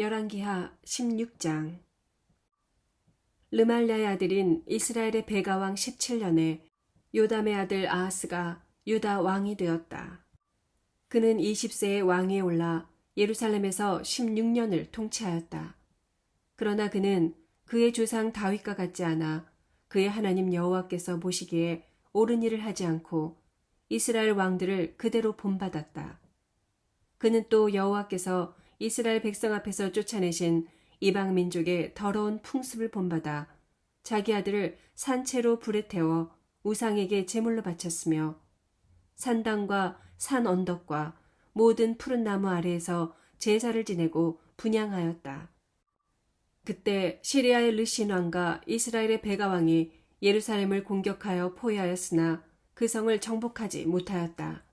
열왕기하 16장 르말랴의 아들인 이스라엘의 베가왕 17년에 요담의 아들 아하스가 유다 왕이 되었다. 그는 20세에 왕위에 올라 예루살렘에서 16년을 통치하였다. 그러나 그는 그의 조상 다윗과 같지 않아 그의 하나님 여호와께서 보시기에 옳은 일을 하지 않고 이스라엘 왕들을 그대로 본받았다. 그는 또 여호와께서 이스라엘 백성 앞에서 쫓아내신 이방 민족의 더러운 풍습을 본받아 자기 아들을 산채로 불에 태워 우상에게 제물로 바쳤으며 산당과 산 언덕과 모든 푸른 나무 아래에서 제사를 지내고 분양하였다. 그때 시리아의 르신 왕과 이스라엘의 베가 왕이 예루살렘을 공격하여 포위하였으나 그 성을 정복하지 못하였다.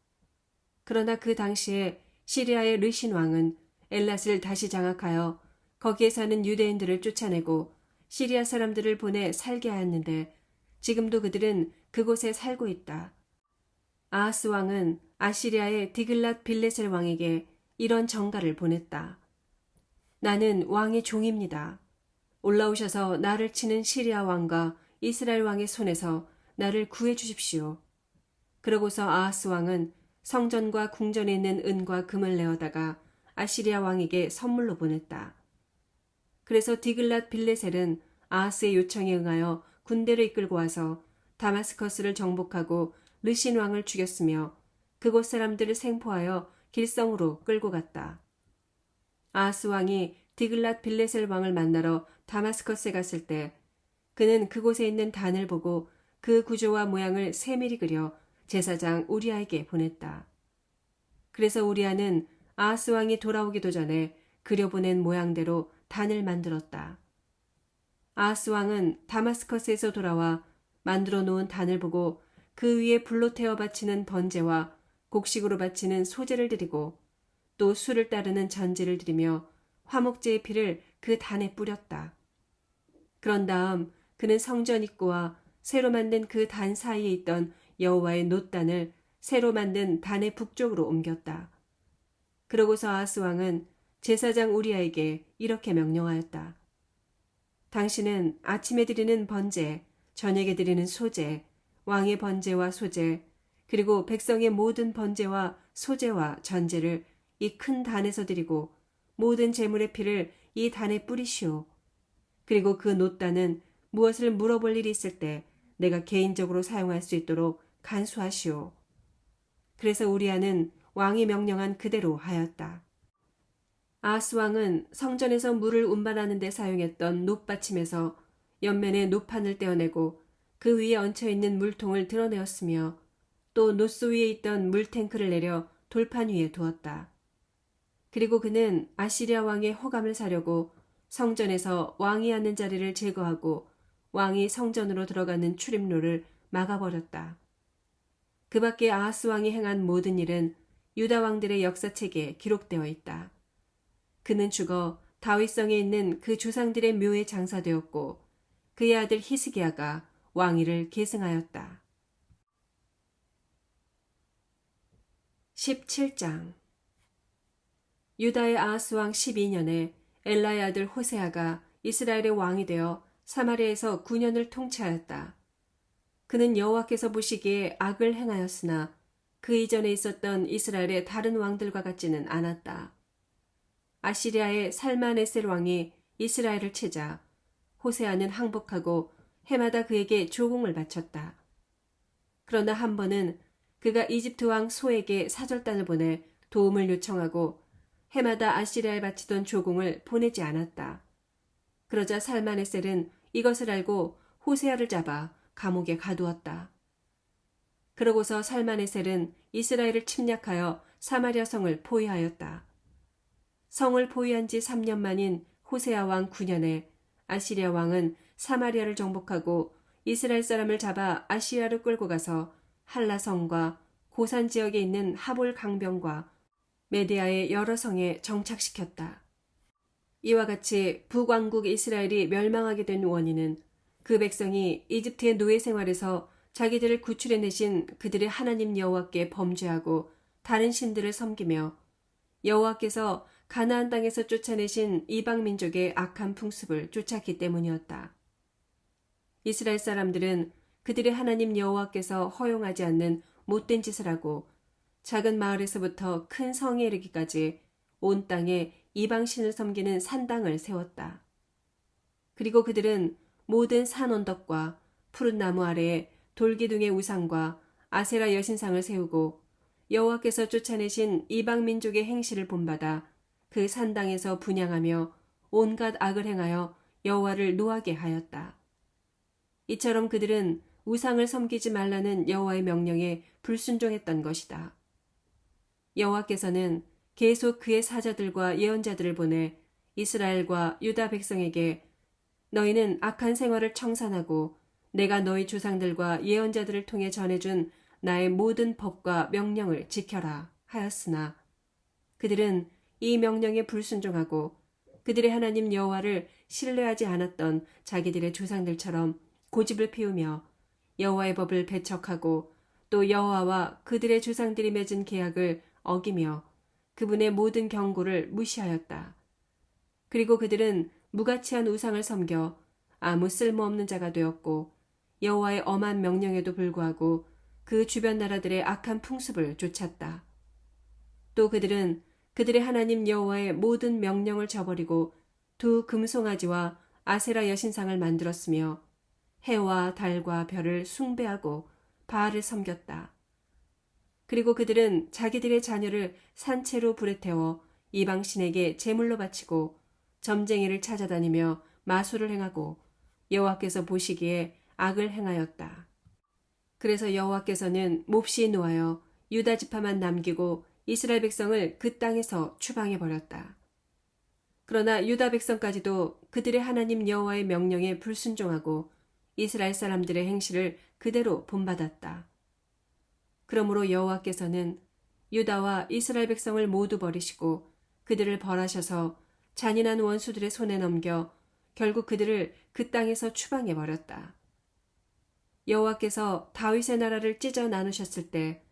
그러나 그 당시에 시리아의 르신 왕은 엘랏을 다시 장악하여 거기에 사는 유대인들을 쫓아내고 시리아 사람들을 보내 살게 하였는데 지금도 그들은 그곳에 살고 있다. 아하스 왕은 아시리아의 디글랏 빌레셀 왕에게 이런 정가를 보냈다. 나는 왕의 종입니다. 올라오셔서 나를 치는 시리아 왕과 이스라엘 왕의 손에서 나를 구해 주십시오. 그러고서 아하스 왕은 성전과 궁전에 있는 은과 금을 내어다가 아시리아 왕에게 선물로 보냈다. 그래서 디글랏 빌레셀은 아하스의 요청에 응하여 군대를 이끌고 와서 다마스커스를 정복하고 르신 왕을 죽였으며 그곳 사람들을 생포하여 길성으로 끌고 갔다. 아하스 왕이 디글랏 빌레셀 왕을 만나러 다마스커스에 갔을 때 그는 그곳에 있는 단을 보고 그 구조와 모양을 세밀히 그려 제사장 우리아에게 보냈다. 그래서 우리아는 아하스 왕이 돌아오기도 전에 그려보낸 모양대로 단을 만들었다. 아하스 왕은 다마스커스에서 돌아와 만들어 놓은 단을 보고 그 위에 불로 태워 바치는 번제와 곡식으로 바치는 소제를 드리고 또 술을 따르는 전제를 드리며 화목제의 피를 그 단에 뿌렸다. 그런 다음 그는 성전 입구와 새로 만든 그 단 사이에 있던 여호와의 놋단을 새로 만든 단의 북쪽으로 옮겼다. 그러고서 아하스 왕은 제사장 우리아에게 이렇게 명령하였다. 당신은 아침에 드리는 번제, 저녁에 드리는 소제, 왕의 번제와 소제, 그리고 백성의 모든 번제와 소제와 전제를 이 큰 단에서 드리고 모든 제물의 피를 이 단에 뿌리시오. 그리고 그 놋단은 무엇을 물어볼 일이 있을 때 내가 개인적으로 사용할 수 있도록 간수하시오. 그래서 우리아는 왕이 명령한 그대로 하였다. 아스 왕은 성전에서 물을 운반하는 데 사용했던 놋받침에서 옆면에 놋판을 떼어내고 그 위에 얹혀 있는 물통을 드러내었으며 또 노스 위에 있던 물탱크를 내려 돌판 위에 두었다. 그리고 그는 아시리아 왕의 호감을 사려고 성전에서 왕이 앉는 자리를 제거하고 왕이 성전으로 들어가는 출입로를 막아버렸다. 그 밖에 아하스 왕이 행한 모든 일은 유다 왕들의 역사책에 기록되어 있다. 그는 죽어 다윗성에 있는 그 조상들의 묘에 장사되었고 그의 아들 히스기야가 왕위를 계승하였다. 17장 유다의 아하스 왕 12년에 엘라의 아들 호세아가 이스라엘의 왕이 되어 사마리아에서 9년을 통치하였다. 그는 여호와께서 보시기에 악을 행하였으나 그 이전에 있었던 이스라엘의 다른 왕들과 같지는 않았다. 아시리아의 살마네셀 왕이 이스라엘을 채자 호세아는 항복하고 해마다 그에게 조공을 바쳤다. 그러나 한 번은 그가 이집트 왕 소에게 사절단을 보내 도움을 요청하고 해마다 아시리아에 바치던 조공을 보내지 않았다. 그러자 살마네셀은 이것을 알고 호세아를 잡아 감옥에 가두었다. 그러고서 살마네셀은 이스라엘을 침략하여 사마리아 성을 포위하였다. 성을 포위한 지 3년 만인 호세아 왕 9년에 아시리아 왕은 사마리아를 정복하고 이스라엘 사람을 잡아 아시리아로 끌고 가서 한라성과 고산 지역에 있는 하볼 강병과 메디아의 여러 성에 정착시켰다. 이와 같이 북왕국 이스라엘이 멸망하게 된 원인은 그 백성이 이집트의 노예 생활에서 자기들을 구출해내신 그들의 하나님 여호와께 범죄하고 다른 신들을 섬기며 여호와께서 가나안 땅에서 쫓아내신 이방 민족의 악한 풍습을 쫓았기 때문이었다. 이스라엘 사람들은 그들의 하나님 여호와께서 허용하지 않는 못된 짓을 하고 작은 마을에서부터 큰 성에 이르기까지 온 땅에 이방신을 섬기는 산당을 세웠다. 그리고 그들은 모든 산 언덕과 푸른 나무 아래에 돌기둥의 우상과 아세라 여신상을 세우고 여호와께서 쫓아내신 이방 민족의 행실을 본받아 그 산당에서 분양하며 온갖 악을 행하여 여호와를 노하게 하였다. 이처럼 그들은 우상을 섬기지 말라는 여호와의 명령에 불순종했던 것이다. 여호와께서는 계속 그의 사자들과 예언자들을 보내 이스라엘과 유다 백성에게 너희는 악한 생활을 청산하고 내가 너희 조상들과 예언자들을 통해 전해준 나의 모든 법과 명령을 지켜라 하였으나 그들은 이 명령에 불순종하고 그들의 하나님 여호와를 신뢰하지 않았던 자기들의 조상들처럼 고집을 피우며 여호와의 법을 배척하고 또 여호와와 그들의 조상들이 맺은 계약을 어기며 그분의 모든 경고를 무시하였다. 그리고 그들은 무가치한 우상을 섬겨 아무 쓸모없는 자가 되었고 여호와의 엄한 명령에도 불구하고 그 주변 나라들의 악한 풍습을 쫓았다. 또 그들은 그들의 하나님 여호와의 모든 명령을 저버리고 두 금송아지와 아세라 여신상을 만들었으며 해와 달과 별을 숭배하고 바알을 섬겼다. 그리고 그들은 자기들의 자녀를 산채로 불에 태워 이방신에게 제물로 바치고 점쟁이를 찾아다니며 마술을 행하고 여호와께서 보시기에 악을 행하였다. 그래서 여호와께서는 몹시 노하여 유다 지파만 남기고 이스라엘 백성을 그 땅에서 추방해 버렸다. 그러나 유다 백성까지도 그들의 하나님 여호와의 명령에 불순종하고 이스라엘 사람들의 행실을 그대로 본받았다. 그러므로 여호와께서는 유다와 이스라엘 백성을 모두 버리시고 그들을 벌하셔서 잔인한 원수들의 손에 넘겨 결국 그들을 그 땅에서 추방해 버렸다. 여호와께서 다윗의 나라를 찢어 나누셨을 때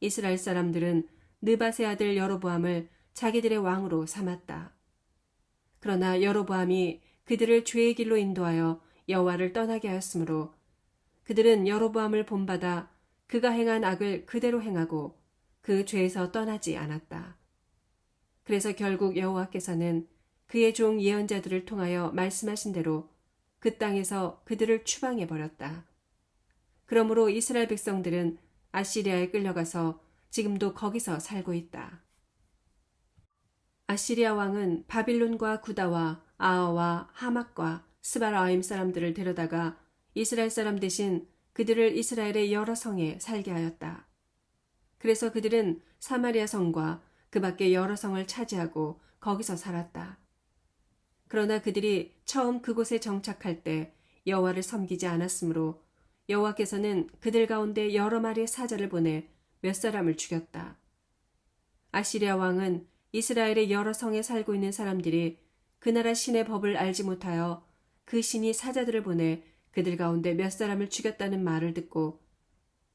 이스라엘 사람들은 느바세 아들 여로보암을 자기들의 왕으로 삼았다. 그러나 여로보암이 그들을 죄의 길로 인도하여 여호와를 떠나게 하였으므로 그들은 여로보암을 본받아 그가 행한 악을 그대로 행하고 그 죄에서 떠나지 않았다. 그래서 결국 여호와께서는 그의 종 예언자들을 통하여 말씀하신 대로 그 땅에서 그들을 추방해 버렸다. 그러므로 이스라엘 백성들은 아시리아에 끌려가서 지금도 거기서 살고 있다. 아시리아 왕은 바빌론과 구다와 아아와 하막과 스바라임 사람들을 데려다가 이스라엘 사람 대신 그들을 이스라엘의 여러 성에 살게 하였다. 그래서 그들은 사마리아 성과 그 밖의 여러 성을 차지하고 거기서 살았다. 그러나 그들이 처음 그곳에 정착할 때 여호와를 섬기지 않았으므로 여호와께서는 그들 가운데 여러 마리의 사자를 보내 몇 사람을 죽였다. 아시리아 왕은 이스라엘의 여러 성에 살고 있는 사람들이 그 나라 신의 법을 알지 못하여 그 신이 사자들을 보내 그들 가운데 몇 사람을 죽였다는 말을 듣고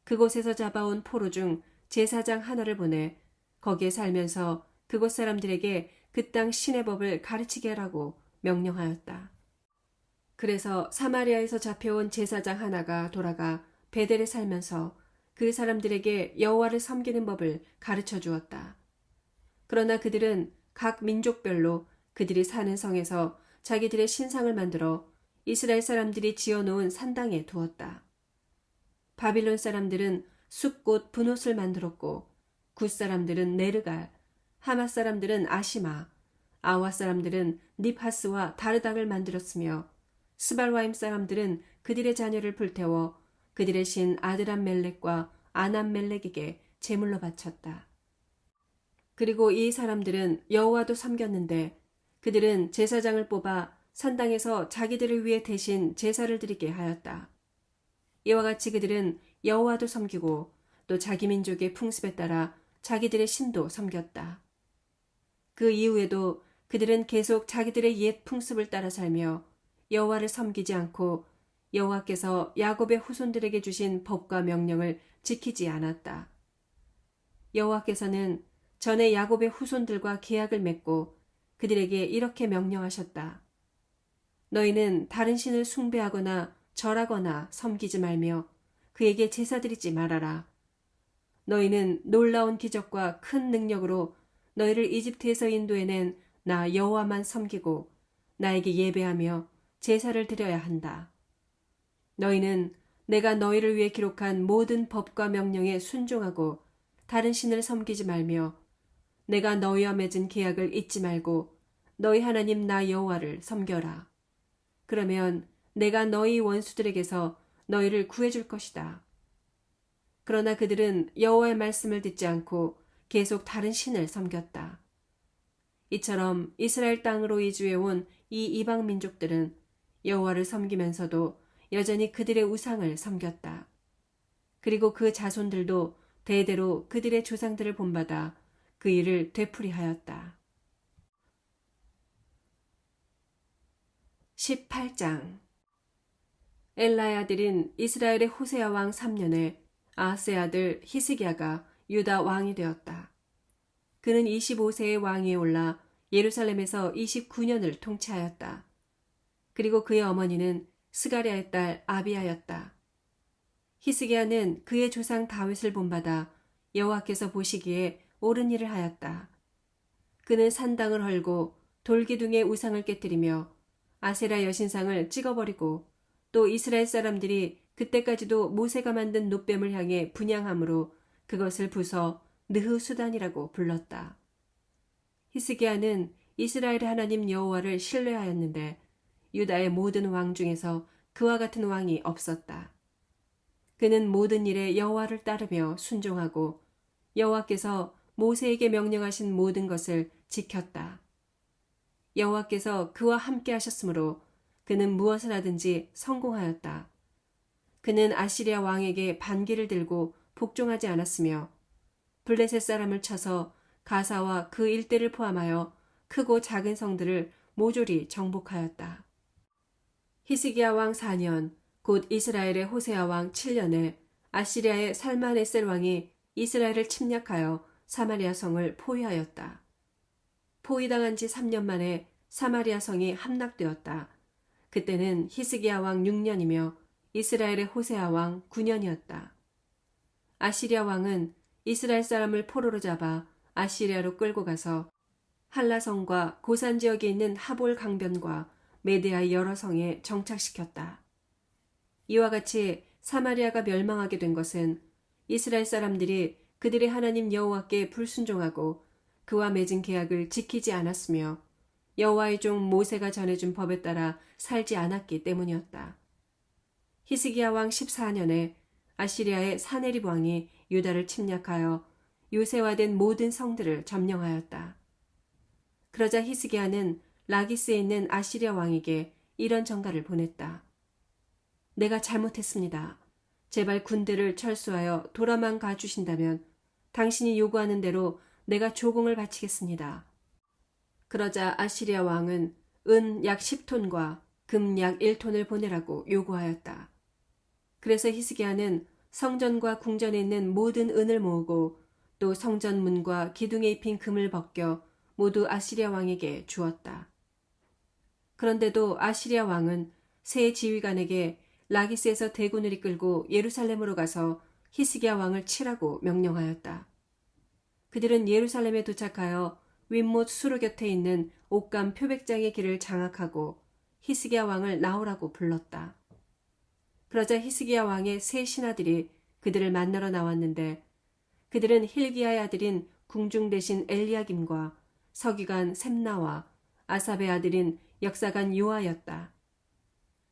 그곳에서 잡아온 포로 중 제사장 하나를 보내 거기에 살면서 그곳 사람들에게 그 땅 신의 법을 가르치게 하라고 명령하였다. 그래서 사마리아에서 잡혀온 제사장 하나가 돌아가 베델에 살면서 그 사람들에게 여호와를 섬기는 법을 가르쳐 주었다. 그러나 그들은 각 민족별로 그들이 사는 성에서 자기들의 신상을 만들어 이스라엘 사람들이 지어놓은 산당에 두었다. 바빌론 사람들은 숲꽃 분옷을 만들었고 굿 사람들은 네르갈, 하마 사람들은 아시마, 아와 사람들은 니파스와 다르닥을 만들었으며 스발와임 사람들은 그들의 자녀를 불태워 그들의 신 아드람 멜렉과 아남 멜렉에게 제물로 바쳤다. 그리고 이 사람들은 여호와도 섬겼는데 그들은 제사장을 뽑아 산당에서 자기들을 위해 대신 제사를 드리게 하였다. 이와 같이 그들은 여호와도 섬기고 또 자기 민족의 풍습에 따라 자기들의 신도 섬겼다. 그 이후에도 그들은 계속 자기들의 옛 풍습을 따라 살며 여호와를 섬기지 않고 여호와께서 야곱의 후손들에게 주신 법과 명령을 지키지 않았다. 여호와께서는 전에 야곱의 후손들과 계약을 맺고 그들에게 이렇게 명령하셨다. 너희는 다른 신을 숭배하거나 절하거나 섬기지 말며 그에게 제사 드리지 말아라. 너희는 놀라운 기적과 큰 능력으로 너희를 이집트에서 인도해낸 나 여호와만 섬기고 나에게 예배하며 제사를 드려야 한다. 너희는 내가 너희를 위해 기록한 모든 법과 명령에 순종하고 다른 신을 섬기지 말며 내가 너희와 맺은 계약을 잊지 말고 너희 하나님 나 여호와를 섬겨라. 그러면 내가 너희 원수들에게서 너희를 구해줄 것이다. 그러나 그들은 여호와의 말씀을 듣지 않고 계속 다른 신을 섬겼다. 이처럼 이스라엘 땅으로 이주해 온 이 이방 민족들은 여호와를 섬기면서도 여전히 그들의 우상을 섬겼다. 그리고 그 자손들도 대대로 그들의 조상들을 본받아 그 일을 되풀이하였다. 18장 엘라의 아들인 이스라엘의 호세아 왕 3년에 아하스의 아들 히스기야가 유다 왕이 되었다. 그는 25세의 왕위에 올라 예루살렘에서 29년을 통치하였다. 그리고 그의 어머니는 스가리아의 딸 아비아였다. 히스기야는 그의 조상 다윗을 본받아 여호와께서 보시기에 옳은 일을 하였다. 그는 산당을 헐고 돌기둥에 우상을 깨뜨리며 아세라 여신상을 찍어버리고 또 이스라엘 사람들이 그때까지도 모세가 만든 노뱀을 향해 분양함으로 그것을 부서 느흐수단이라고 불렀다. 히스기야는 이스라엘의 하나님 여호와를 신뢰하였는데 유다의 모든 왕 중에서 그와 같은 왕이 없었다. 그는 모든 일에 여호와를 따르며 순종하고 여호와께서 모세에게 명령하신 모든 것을 지켰다. 여호와께서 그와 함께 하셨으므로 그는 무엇을 하든지 성공하였다. 그는 아시리아 왕에게 반기를 들고 복종하지 않았으며 블레셋 사람을 쳐서 가사와 그 일대를 포함하여 크고 작은 성들을 모조리 정복하였다. 히스기야 왕 4년 곧 이스라엘의 호세아 왕 7년에 아시리아의 살만에셀 왕이 이스라엘을 침략하여 사마리아 성을 포위하였다. 포위당한 지 3년 만에 사마리아 성이 함락되었다. 그때는 히스기야 왕 6년이며 이스라엘의 호세아 왕 9년이었다. 아시리아 왕은 이스라엘 사람을 포로로 잡아 아시리아로 끌고 가서 한라성과 고산 지역에 있는 하볼 강변과 메데아의 여러 성에 정착시켰다. 이와 같이 사마리아가 멸망하게 된 것은 이스라엘 사람들이 그들의 하나님 여호와께 불순종하고 그와 맺은 계약을 지키지 않았으며 여호와의 종 모세가 전해준 법에 따라 살지 않았기 때문이었다. 히스기야 왕 14년에 아시리아의 사네립 왕이 유다를 침략하여 요새화된 모든 성들을 점령하였다. 그러자 히스기야는 라기스에 있는 아시리아 왕에게 이런 전가를 보냈다. 내가 잘못했습니다. 제발 군대를 철수하여 돌아만 가주신다면 당신이 요구하는 대로 내가 조공을 바치겠습니다. 그러자 아시리아 왕은 은 약 10톤과 금 약 1톤을 보내라고 요구하였다. 그래서 히스기야는 성전과 궁전에 있는 모든 은을 모으고 또 성전 문과 기둥에 입힌 금을 벗겨 모두 아시리아 왕에게 주었다. 그런데도 아시리아 왕은 새 지휘관에게 라기스에서 대군을 이끌고 예루살렘으로 가서 히스기야 왕을 치라고 명령하였다. 그들은 예루살렘에 도착하여 윗못 수로 곁에 있는 옥감 표백장의 길을 장악하고 히스기야 왕을 나오라고 불렀다. 그러자 히스기야 왕의 세 신하들이 그들을 만나러 나왔는데 그들은 힐기야의 아들인 궁중 대신 엘리야김과 서기관 셈나와 아삽의 아들인 역사관 요아였다.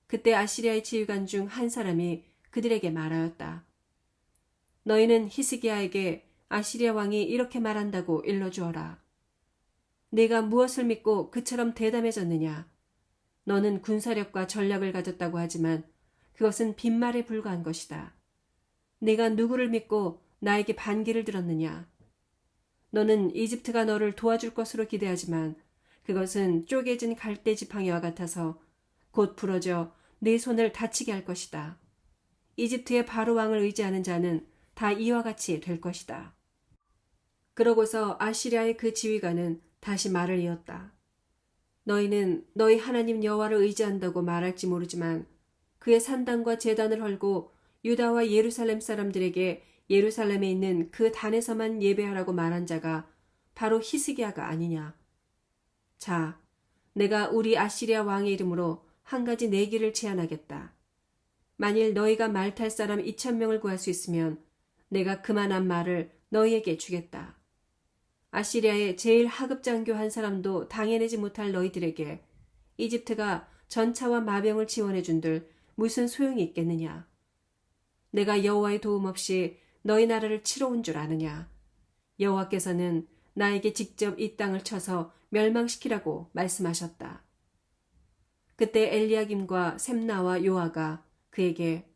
그때 아시리아의 지휘관 중 한 사람이 그들에게 말하였다. 너희는 히스기야에게 아시리아 왕이 이렇게 말한다고 일러주어라. 네가 무엇을 믿고 그처럼 대담해졌느냐? 너는 군사력과 전략을 가졌다고 하지만 그것은 빈말에 불과한 것이다. 네가 누구를 믿고 나에게 반기를 들었느냐? 너는 이집트가 너를 도와줄 것으로 기대하지만 그것은 쪼개진 갈대 지팡이와 같아서 곧 부러져 네 손을 다치게 할 것이다. 이집트의 바로 왕을 의지하는 자는 다 이와 같이 될 것이다. 그러고서 아시리아의 그 지휘관은 다시 말을 이었다. 너희는 너희 하나님 여호와를 의지한다고 말할지 모르지만 그의 산당과 제단을 헐고 유다와 예루살렘 사람들에게 예루살렘에 있는 그 단에서만 예배하라고 말한 자가 바로 히스기야가 아니냐. 자, 내가 우리 아시리아 왕의 이름으로 한 가지 내기를 제안하겠다. 만일 너희가 말 탈 사람 2천 명을 구할 수 있으면 내가 그만한 말을 너희에게 주겠다. 아시리아의 제일 하급 장교 한 사람도 당해내지 못할 너희들에게 이집트가 전차와 마병을 지원해 준들 무슨 소용이 있겠느냐. 내가 여호와의 도움 없이 너희 나라를 치러 온 줄 아느냐. 여호와께서는 나에게 직접 이 땅을 쳐서 멸망시키라고 말씀하셨다. 그때 엘리야김과 셈나와 요아가 그에게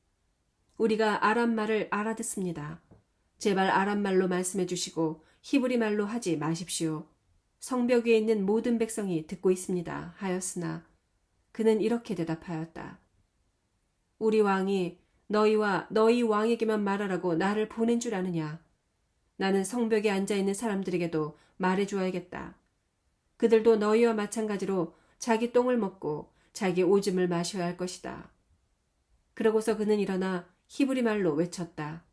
우리가 아람 말을 알아듣습니다. 제발 아람 말로 말씀해 주시고 히브리 말로 하지 마십시오. 성벽 위에 있는 모든 백성이 듣고 있습니다. 하였으나 그는 이렇게 대답하였다. 우리 왕이 너희와 너희 왕에게만 말하라고 나를 보낸 줄 아느냐? 나는 성벽에 앉아 있는 사람들에게도 말해 주어야겠다. 그들도 너희와 마찬가지로 자기 똥을 먹고 자기 오줌을 마셔야 할 것이다. 그러고서 그는 일어나 히브리 말로 외쳤다.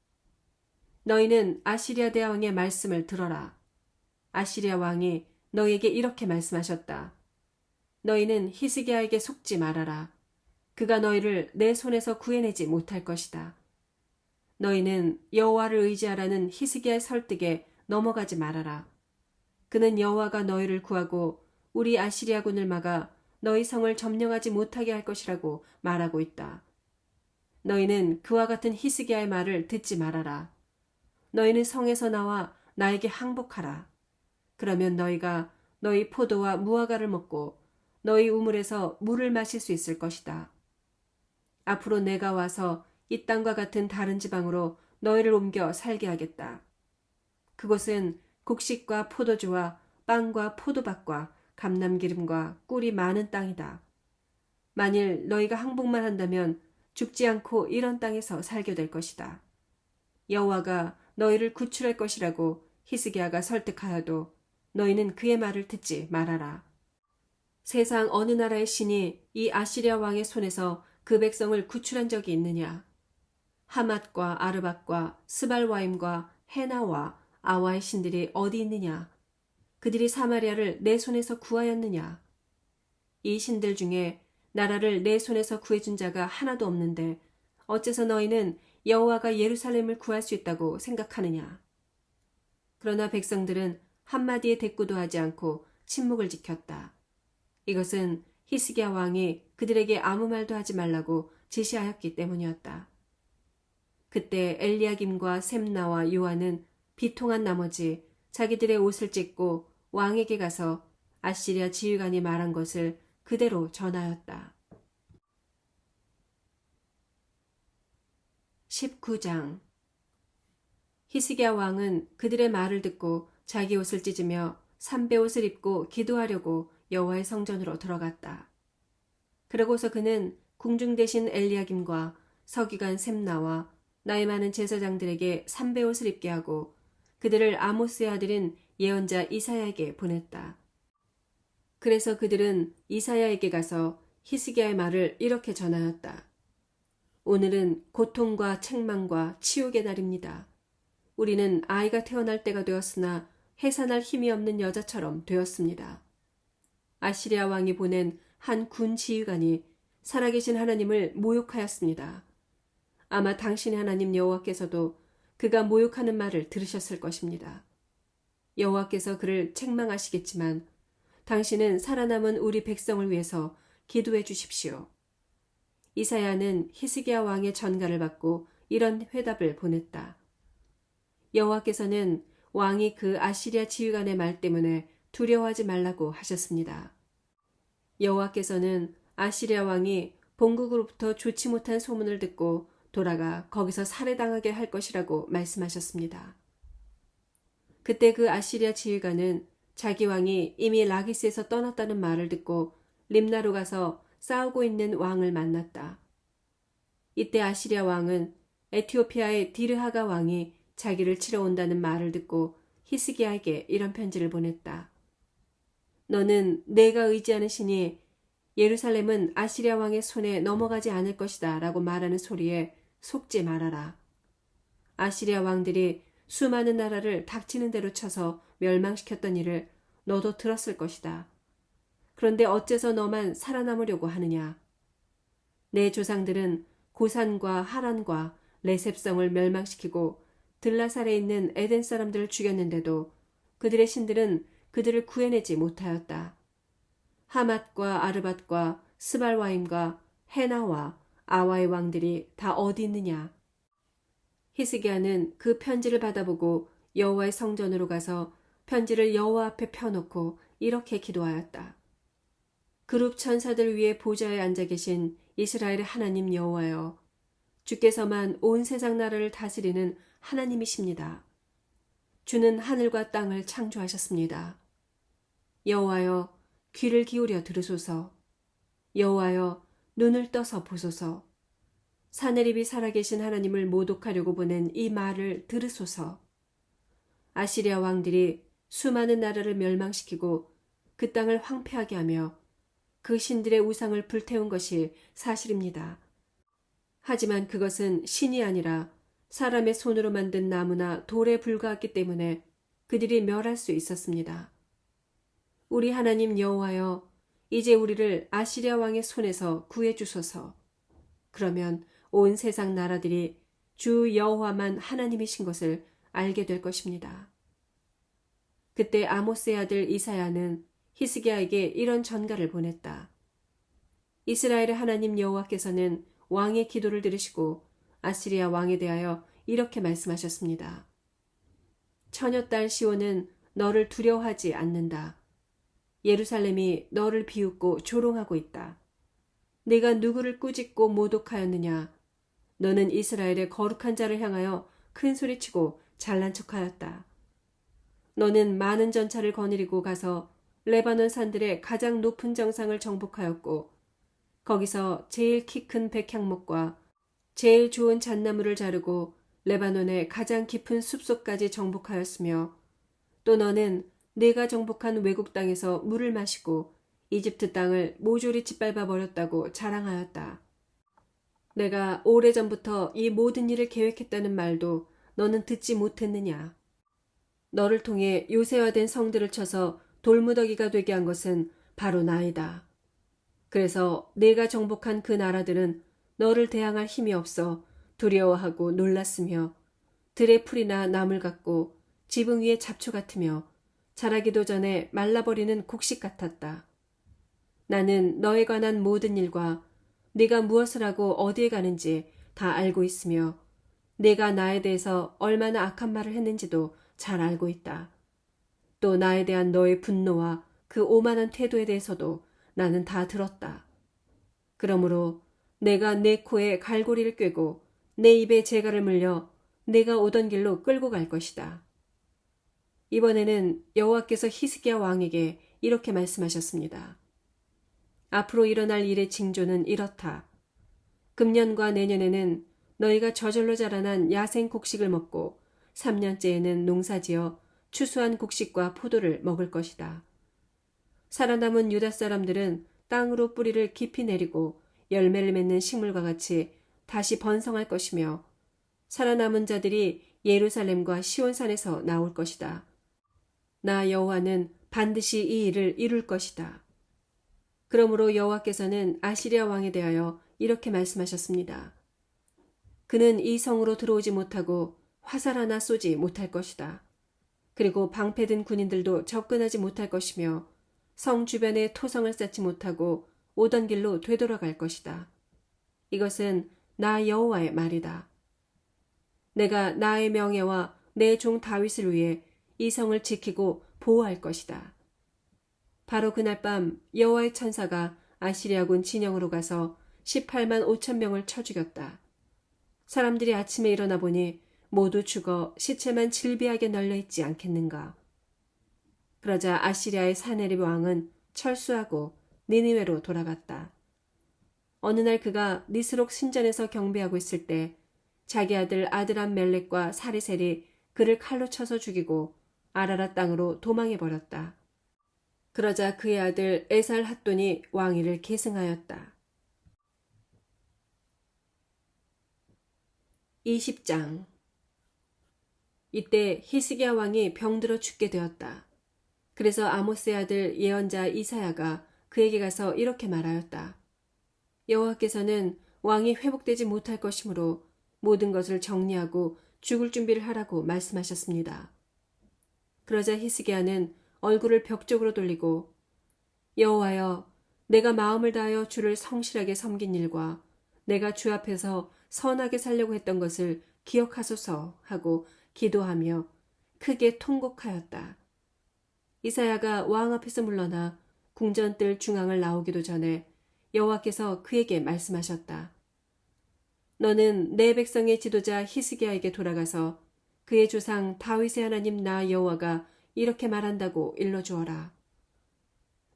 너희는 아시리아 대왕의 말씀을 들어라. 아시리아 왕이 너희에게 이렇게 말씀하셨다. 너희는 히스기야에게 속지 말아라. 그가 너희를 내 손에서 구해내지 못할 것이다. 너희는 여호와를 의지하라는 히스기야의 설득에 넘어가지 말아라. 그는 여호와가 너희를 구하고 우리 아시리아군을 막아 너희 성을 점령하지 못하게 할 것이라고 말하고 있다. 너희는 그와 같은 히스기야의 말을 듣지 말아라. 너희는 성에서 나와 나에게 항복하라. 그러면 너희가 너희 포도와 무화과를 먹고 너희 우물에서 물을 마실 수 있을 것이다. 앞으로 내가 와서 이 땅과 같은 다른 지방으로 너희를 옮겨 살게 하겠다. 그곳은 곡식과 포도주와 빵과 포도밭과 감남기름과 꿀이 많은 땅이다. 만일 너희가 항복만 한다면 죽지 않고 이런 땅에서 살게 될 것이다. 여호와가 너희를 구출할 것이라고 히스기야가 설득하여도 너희는 그의 말을 듣지 말아라. 세상 어느 나라의 신이 이 아시리아 왕의 손에서 그 백성을 구출한 적이 있느냐? 하맛과 아르밧과 스발와임과 헤나와 아와의 신들이 어디 있느냐? 그들이 사마리아를 내 손에서 구하였느냐? 이 신들 중에 나라를 내 손에서 구해준 자가 하나도 없는데 어째서 너희는 여호와가 예루살렘을 구할 수 있다고 생각하느냐? 그러나 백성들은 한마디의 대꾸도 하지 않고 침묵을 지켰다. 이것은 히스기야 왕이 그들에게 아무 말도 하지 말라고 지시하였기 때문이었다. 그때 엘리야김과 셈나와 요한은 비통한 나머지 자기들의 옷을 찢고 왕에게 가서 아시리아 지휘관이 말한 것을 그대로 전하였다. 19장 히스기야 왕은 그들의 말을 듣고 자기 옷을 찢으며 삼배 옷을 입고 기도하려고 여호와의 성전으로 들어갔다. 그러고서 그는 궁중 대신 엘리야김과 서기관 셈나와 나이 많은 제사장들에게 삼배 옷을 입게 하고 그들을 아모스의 아들인 예언자 이사야에게 보냈다. 그래서 그들은 이사야에게 가서 히스기야의 말을 이렇게 전하였다. 오늘은 고통과 책망과 치욕의 날입니다. 우리는 아이가 태어날 때가 되었으나 해산할 힘이 없는 여자처럼 되었습니다. 아시리아 왕이 보낸 한 군 지휘관이 살아계신 하나님을 모욕하였습니다. 아마 당신의 하나님 여호와께서도 그가 모욕하는 말을 들으셨을 것입니다. 여호와께서 그를 책망하시겠지만 당신은 살아남은 우리 백성을 위해서 기도해 주십시오. 이사야는 히스기야 왕의 전가를 받고 이런 회답을 보냈다. 여호와께서는 왕이 그 아시리아 지휘관의 말 때문에 두려워하지 말라고 하셨습니다. 여호와께서는 아시리아 왕이 본국으로부터 좋지 못한 소문을 듣고 돌아가 거기서 살해당하게 할 것이라고 말씀하셨습니다. 그때 그 아시리아 지휘관은 자기 왕이 이미 라기스에서 떠났다는 말을 듣고 림나로 가서 싸우고 있는 왕을 만났다. 이때 아시리아 왕은 에티오피아의 디르하가 왕이 자기를 치러 온다는 말을 듣고 히스기야에게 이런 편지를 보냈다. 너는 내가 의지하는 신이 예루살렘은 아시리아 왕의 손에 넘어가지 않을 것이다 라고 말하는 소리에 속지 말아라. 아시리아 왕들이 수많은 나라를 닥치는 대로 쳐서 멸망시켰던 일을 너도 들었을 것이다. 그런데 어째서 너만 살아남으려고 하느냐? 내 조상들은 고산과 하란과 레셉성을 멸망시키고 들라살에 있는 에덴 사람들을 죽였는데도 그들의 신들은 그들을 구해내지 못하였다. 하맛과 아르밧과 스발와임과 헤나와 아와의 왕들이 다 어디 있느냐? 히스기야는 그 편지를 받아보고 여호와의 성전으로 가서 편지를 여호와 앞에 펴놓고 이렇게 기도하였다. 그룹 천사들 위에 보좌에 앉아 계신 이스라엘의 하나님 여호와여, 주께서만 온 세상 나라를 다스리는 하나님이십니다. 주는 하늘과 땅을 창조하셨습니다. 여호와여, 귀를 기울여 들으소서. 여호와여, 눈을 떠서 보소서. 사내립이 살아계신 하나님을 모독하려고 보낸 이 말을 들으소서. 아시리아 왕들이 수많은 나라를 멸망시키고 그 땅을 황폐하게 하며 그 신들의 우상을 불태운 것이 사실입니다. 하지만 그것은 신이 아니라 사람의 손으로 만든 나무나 돌에 불과했기 때문에 그들이 멸할 수 있었습니다. 우리 하나님 여호와여, 이제 우리를 아시리아 왕의 손에서 구해 주소서. 그러면 온 세상 나라들이 주 여호와만 하나님이신 것을 알게 될 것입니다. 그때 아모스의 아들 이사야는 히스기야에게 이런 전가를 보냈다. 이스라엘의 하나님 여호와께서는 왕의 기도를 들으시고 아시리아 왕에 대하여 이렇게 말씀하셨습니다. 처녀딸 시온은 너를 두려워하지 않는다. 예루살렘이 너를 비웃고 조롱하고 있다. 내가 누구를 꾸짖고 모독하였느냐? 너는 이스라엘의 거룩한 자를 향하여 큰 소리치고 잘난 척하였다. 너는 많은 전차를 거느리고 가서 레바논 산들의 가장 높은 정상을 정복하였고 거기서 제일 키 큰 백향목과 제일 좋은 잣나무를 자르고 레바논의 가장 깊은 숲속까지 정복하였으며 또 너는 내가 정복한 외국 땅에서 물을 마시고 이집트 땅을 모조리 짓밟아 버렸다고 자랑하였다. 내가 오래전부터 이 모든 일을 계획했다는 말도 너는 듣지 못했느냐? 너를 통해 요새화된 성들을 쳐서 돌무더기가 되게 한 것은 바로 나이다. 그래서 내가 정복한 그 나라들은 너를 대항할 힘이 없어 두려워하고 놀랐으며 들의 풀이나 나물 같고 지붕 위에 잡초 같으며 자라기도 전에 말라버리는 곡식 같았다. 나는 너에 관한 모든 일과 네가 무엇을 하고 어디에 가는지 다 알고 있으며 내가 나에 대해서 얼마나 악한 말을 했는지도 잘 알고 있다. 또 나에 대한 너의 분노와 그 오만한 태도에 대해서도 나는 다 들었다. 그러므로 내가 내 코에 갈고리를 꿰고 내 입에 재갈을 물려 내가 오던 길로 끌고 갈 것이다. 이번에는 여호와께서 히스기야 왕에게 이렇게 말씀하셨습니다. 앞으로 일어날 일의 징조는 이렇다. 금년과 내년에는 너희가 저절로 자라난 야생 곡식을 먹고 3년째에는 농사지어 추수한 곡식과 포도를 먹을 것이다. 살아남은 유다 사람들은 땅으로 뿌리를 깊이 내리고 열매를 맺는 식물과 같이 다시 번성할 것이며 살아남은 자들이 예루살렘과 시온산에서 나올 것이다. 나 여호와는 반드시 이 일을 이룰 것이다. 그러므로 여호와께서는 아시리아 왕에 대하여 이렇게 말씀하셨습니다. 그는 이 성으로 들어오지 못하고 화살 하나 쏘지 못할 것이다. 그리고 방패든 군인들도 접근하지 못할 것이며 성 주변에 토성을 쌓지 못하고 오던 길로 되돌아갈 것이다. 이것은 나 여호와의 말이다. 내가 나의 명예와 내 종 다윗을 위해 이 성을 지키고 보호할 것이다. 바로 그날 밤 여호와의 천사가 아시리아군 진영으로 가서 18만 5천 명을 쳐 죽였다. 사람들이 아침에 일어나 보니 모두 죽어 시체만 질비하게 널려 있지 않겠는가. 그러자 아시리아의 사네립 왕은 철수하고 니니웨로 돌아갔다. 어느 날 그가 니스록 신전에서 경배하고 있을 때 자기 아들 아드람 멜렉과 사리셀이 그를 칼로 쳐서 죽이고 아라라 땅으로 도망해 버렸다. 그러자 그의 아들 에살 핫돈이 왕위를 계승하였다. 20장 이때 히스기야 왕이 병들어 죽게 되었다. 그래서 아모스의 아들 예언자 이사야가 그에게 가서 이렇게 말하였다. 여호와께서는 왕이 회복되지 못할 것이므로 모든 것을 정리하고 죽을 준비를 하라고 말씀하셨습니다. 그러자 히스기야는 얼굴을 벽 쪽으로 돌리고 여호와여 내가 마음을 다하여 주를 성실하게 섬긴 일과 내가 주 앞에서 선하게 살려고 했던 것을 기억하소서 하고 기도하며 크게 통곡하였다. 이사야가 왕 앞에서 물러나 궁전 뜰 중앙을 나오기도 전에 여호와께서 그에게 말씀하셨다. 너는 내 백성의 지도자 히스기야에게 돌아가서 그의 조상 다윗의 하나님 나 여호와가 이렇게 말한다고 일러주어라.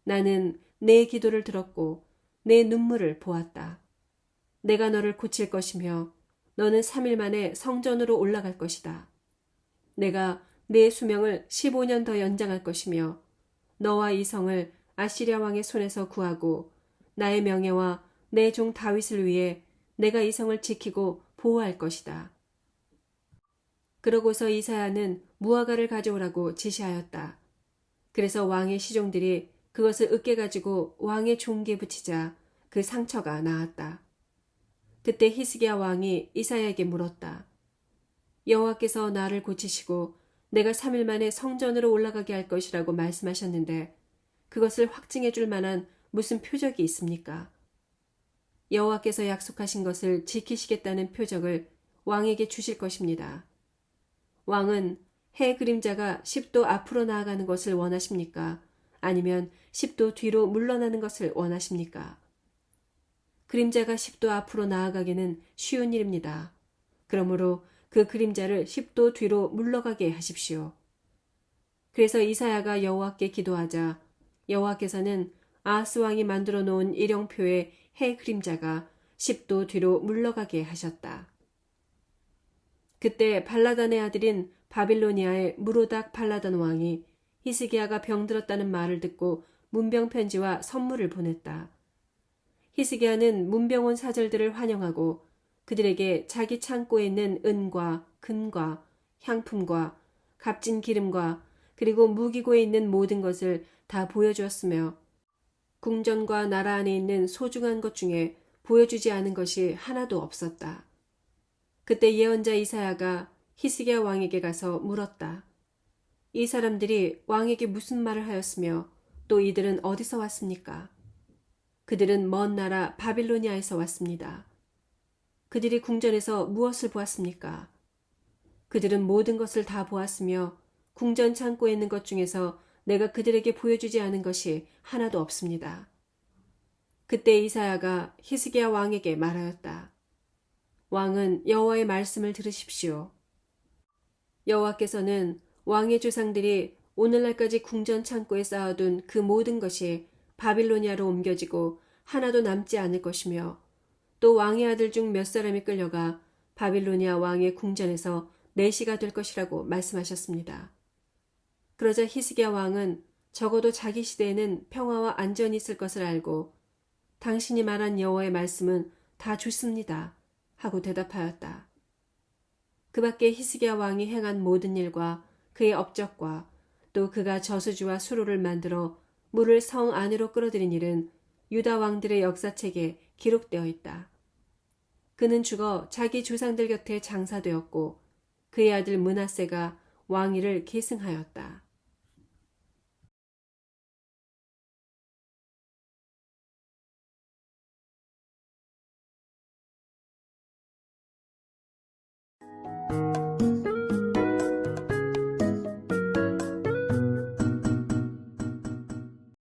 나는 내 기도를 들었고 내 눈물을 보았다. 내가 너를 고칠 것이며 너는 3일 만에 성전으로 올라갈 것이다. 내가 내 수명을 15년 더 연장할 것이며 너와 이 성을 아시리아 왕의 손에서 구하고 나의 명예와 내 종 다윗을 위해 내가 이 성을 지키고 보호할 것이다. 그러고서 이사야는 무화과를 가져오라고 지시하였다. 그래서 왕의 시종들이 그것을 으깨 가지고 왕의 종기에 붙이자 그 상처가 나았다. 그때 히스기야 왕이 이사야에게 물었다. 여호와께서 나를 고치시고 내가 3일 만에 성전으로 올라가게 할 것이라고 말씀하셨는데 그것을 확증해 줄 만한 무슨 표적이 있습니까? 여호와께서 약속하신 것을 지키시겠다는 표적을 왕에게 주실 것입니다. 왕은 해 그림자가 10도 앞으로 나아가는 것을 원하십니까? 아니면 10도 뒤로 물러나는 것을 원하십니까? 그림자가 10도 앞으로 나아가기는 쉬운 일입니다. 그러므로 그 그림자를 10도 뒤로 물러가게 하십시오. 그래서 이사야가 여호와께 기도하자 여호와께서는 아하스 왕이 만들어 놓은 일용표의 해 그림자가 10도 뒤로 물러가게 하셨다. 그때 발라단의 아들인 바빌로니아의 무로닥 발라단 왕이 히스기야가 병들었다는 말을 듣고 문병 편지와 선물을 보냈다. 히스기야는 문병 온 사절들을 환영하고 그들에게 자기 창고에 있는 은과 금과 향품과 값진 기름과 그리고 무기고에 있는 모든 것을 다 보여주었으며 궁전과 나라 안에 있는 소중한 것 중에 보여주지 않은 것이 하나도 없었다. 그때 예언자 이사야가 히스기야 왕에게 가서 물었다. 이 사람들이 왕에게 무슨 말을 하였으며 또 이들은 어디서 왔습니까? 그들은 먼 나라 바빌로니아에서 왔습니다. 그들이 궁전에서 무엇을 보았습니까? 그들은 모든 것을 다 보았으며 궁전 창고에 있는 것 중에서 내가 그들에게 보여주지 않은 것이 하나도 없습니다. 그때 이사야가 히스기야 왕에게 말하였다. 왕은 여호와의 말씀을 들으십시오. 여호와께서는 왕의 조상들이 오늘날까지 궁전 창고에 쌓아둔 그 모든 것이 바빌로니아로 옮겨지고 하나도 남지 않을 것이며 또 왕의 아들 중 몇 사람이 끌려가 바빌로니아 왕의 궁전에서 내시가 될 것이라고 말씀하셨습니다. 그러자 히스기야 왕은 적어도 자기 시대에는 평화와 안전이 있을 것을 알고 당신이 말한 여호와의 말씀은 다 좋습니다. 하고 대답하였다. 그 밖에 히스기야 왕이 행한 모든 일과 그의 업적과 또 그가 저수지와 수로를 만들어 물을 성 안으로 끌어들인 일은 유다 왕들의 역사책에 기록되어 있다. 그는 죽어 자기 조상들 곁에 장사되었고 그의 아들 문하세가 왕위를 계승하였다.